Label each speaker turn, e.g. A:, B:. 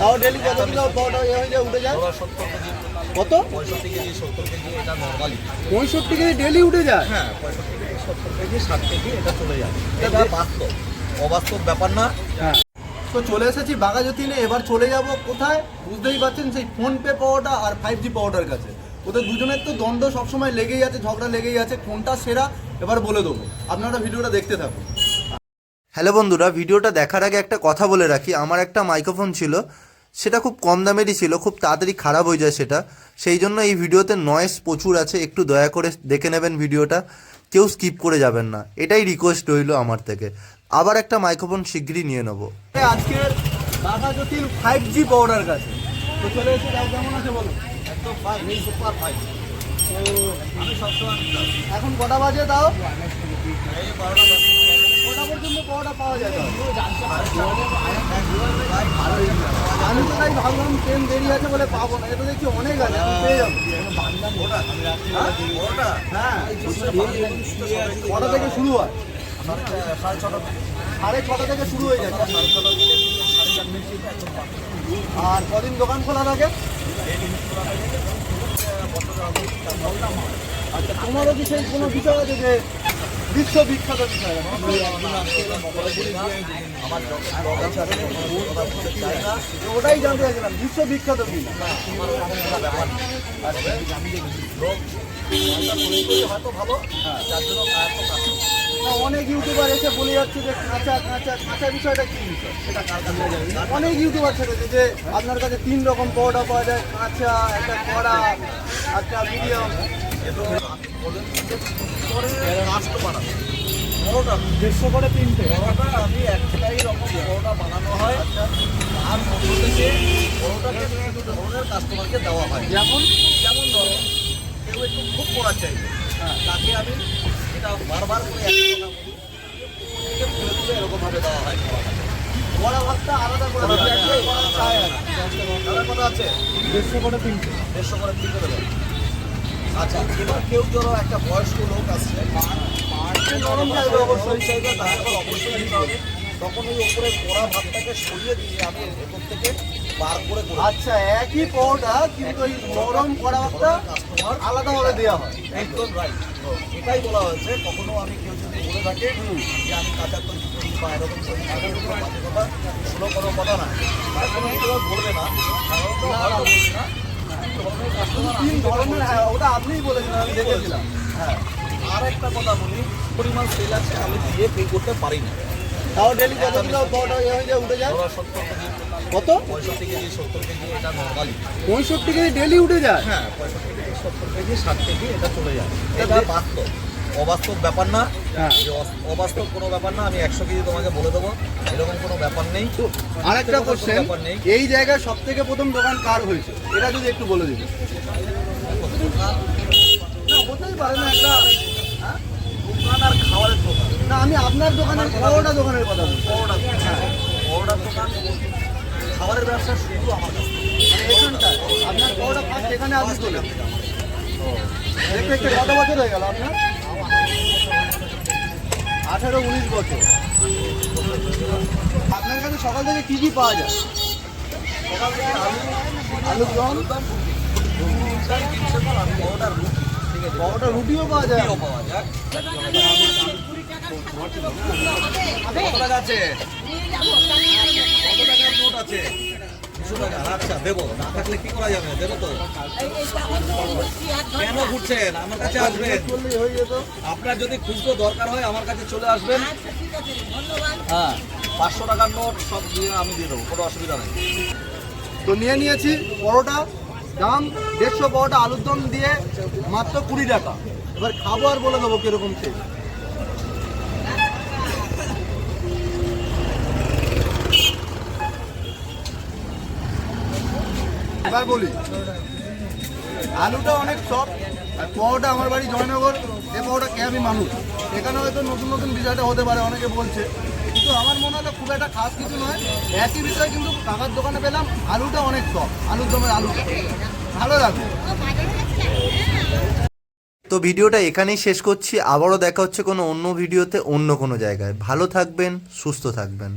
A: তাও ডেলি কত kilo powder ইয়ে হয়ে যায় উঠে যায়?
B: সত্তর কেজি।
A: কত?
B: পঁয়ষট্টি কেজি সত্তর কেজি এটা নর্মালি
A: পঁয়ষট্টি কেজি ডেলি উঠে যায়?
B: হ্যাঁ পঁয়ষট্টি কেজি সত্তর কেজি ষাট কেজি এটা চলে যায়। এটা বাস্তব। অবাস্তব ব্যাপার না।
A: হ্যাঁ। তো চলে এসেছি বাঘাযতীনে এবার চলে যাব কোথায়? বুঝতেই পারছেন সেই ফোনপে পাওয়াটা আর ফাইভ জি পাওয়াটার কাছে। ওদের দুজনের তো দ্বন্দ্ব সবসময় লেগেই আছে ঝগড়া লেগেই আছে। কোনটা সেরা এবার বলে দেবো। আপনারা ভিডিওটা দেখতে থাকুন। হ্যালো বন্ধুরা ভিডিওটা দেখার আগে একটা কথা বলে রাখি। আমার একটা মাইক্রোফোন ছিল। সেটা খুব কম দামেরই ছিল খুব তাড়াতাড়ি খারাপ হয়ে যায় সেটা। সেই জন্য এই ভিডিওতে নয়েস প্রচুর আছে একটু দয়া করে দেখে নেবেন ভিডিওটা। কেউ স্কিপ করে যাবেন না এটাই রিকোয়েস্ট রইল আমার থেকে। আবার একটা মাইক্রোফোন শিগগিরই নিয়ে নেব। আজকের বাঘা জ্যোতির ফাইভ জি পাউডার কাছে। তো চলে এসে দাও কেমন আছে বলো?
B: একদম ফাইন সুপার ফাইন
A: তো
B: আমি সবসময়
A: এখন কটা বাজে দাও
B: এই বারোটা দশ
A: কটা পর্যন্ত পাউডার পাওয়া যায় তাও? আমি তো তাই ভাবলাম ট্রেন দেরি আছে বলে পাবো না। এটা দেখছি অনেক আছে আমি পেয়ে যাব। হ্যাঁ কটা থেকে শুরু হয়?
B: সাড়ে ছটা
A: সাড়ে ছটা থেকে শুরু হয়ে
B: একদম
A: আর কদিন দোকান খোলা থাকে আচ্ছা তোমারও কি সেই কোনো বিষয় আছে যে বিশ্ব বিখ্যাত বিষয়। আছে?
B: আমার ব্লগ আছে আমি কথা বলতে চাই না
A: তো ওটাই জানতে চাইছিলাম বিশ্ব বিখ্যাত কি? না
B: আমার কোনো ব্যাপার হয়তো ভালো যার জন্য এত কাজ
A: না, অনেক ইউটিউবার এসে বলে যাচ্ছে যে কাঁচা কাঁচা কাঁচা বিষয়টা কি? অনেক ইউটিউবার ছেড়েছে যে আপনার কাছে তিন রকম পাউডার পাওয়া যায় কাঁচা একটা কড়া একটা মিডিয়াম
B: বড়োটা
A: দেড়শো করে তিনটে
B: বড়োটা আমি একটাই রকম বড়োটা বানানো হয় আর মধ্য থেকে বড়োটাকে ধরনের কাস্টমারকে দেওয়া হয়
A: যেমন
B: যেমন ধরো কেউ একটু খুব করা চাইবে তাকে আমি এটা বারবার করে এরকমভাবে দেওয়া হয়।
A: বড়া ভাতটা আলাদা করে
B: আছে
A: দেড়শো করে তিনটে
B: দেড়শো করে তিন করে দেবেন আচ্ছা এবার কেউ ধরো একটা বয়স্ক লোক আসছে
A: নরম চাইবে অবশ্যই
B: চাইবে অবশ্যই দিতে হবে। তখন ওই ওপরে কড়া ভাতটাকে সরিয়ে দিয়ে আমি ভেতর থেকে বার করে
A: আচ্ছা একই পাউডার কিন্তু ওই নরম কড়া ভাতটা
B: কাস্টমার
A: আলাদাভাবে দেওয়া হয়।
B: একদম রাইট এটাই বলা হয়েছে কখনো আমি কেউ যদি বলে থাকে যে আমি কাঁচা করি বা এরকম কোনো কথা শুনো কোনো কথা না কোনো বলবে না। হয়তো বলবে না।
A: তিন ধরনের হ্যাঁ ওটা আপনিই বলেছিলেন আমি দেখেছিলাম।
B: হ্যাঁ আর একটা কথা বলি পরিমাণ সেল আছে আমি দিয়ে পে করতে পারি না।
A: তাও ডেলি কত কিলো হয়ে যায় উঠে যায়? কত?
B: পঁয়ষট্টি কেজি সত্তর কেজি এটা নর্মালি
A: পঁয়ষট্টি কেজি ডেলি উঠে যায়?
B: হ্যাঁ পঁয়ষট্টি কেজি সত্তর কেজি ষাট কেজি এটা চলে যায়। এটা বাস্তব। অবাস্তব ব্যাপার না।
A: হ্যাঁ।
B: যে অস- অবাস্তব কোনো ব্যাপার না আমি একশো কেজি তোমাকে বলে দেবো। এরকম কোনো ব্যাপার নেই।
A: আরেকটা
B: কোনো
A: কোশ্চেন
B: ব্যাপার নেই।
A: এই জায়গায় সব থেকে প্রথম দোকান কার হয়েছে? এটা যদি একটু বলে দিন। না হতেই পারে না একটা হ্যাঁ?
B: দোকান আর খাবারের দোকান।
A: না আমি আপনার দোকানের বড়টা দোকানের কথা বলছি।
B: বড়টা হ্যাঁ। বড়টার দোকান খাবারের ব্যবসা শুধু আমার।
A: মানে আপনার বড়টা ফার্স্ট এখানে আপনি চলে দেখতে দেখতে কত বছর হয়ে গেল আপনার? আঠারো উনিশ বছর। আপনার কাছে সকাল থেকে কি কি পাওয়া যায়? রুটিও পাওয়া যায়।
B: পাওয়া যায়। কত আছে? কত টাকার আছে? আচ্ছা না থাকলে করা যাবে তো। কেন আমার কাছে আপনার যদি খুচরো দরকার হয়, আমার কাছে চলে আসবেন। হ্যাঁ পাঁচশো টাকার নোট, সব দিয়ে আমি দিয়ে দেবো, কোনো অসুবিধা নেই।
A: তো নিয়ে নিয়েছি পরোটা, দাম দেড়শো পরোটা আলুর দম দিয়ে মাত্র কুড়ি টাকা। এবার খাব আর বলে দেবো কীরকম সে এবার বলি, আলুটা অনেক সফট আর পরোটা আমার বাড়ি জয়নগর এ পরোটা কে আমি মানুষ। এখানে হয়তো নতুন নতুন বিষয়টা হতে পারে, অনেকে বলছে। কিন্তু আমার মনে হয় খুব একটা খাস কিছু নয়। একই বিষয় কিন্তু কাকার দোকানে পেলাম, আলুটা অনেক সফট আলুর দমের আলুটা। ভালো লাগবে তো ভিডিওটা এখানেই শেষ করছি। আবারও দেখা হচ্ছে কোনো অন্য ভিডিওতে, অন্য কোনো জায়গায়। ভালো থাকবেন, সুস্থ থাকবেন।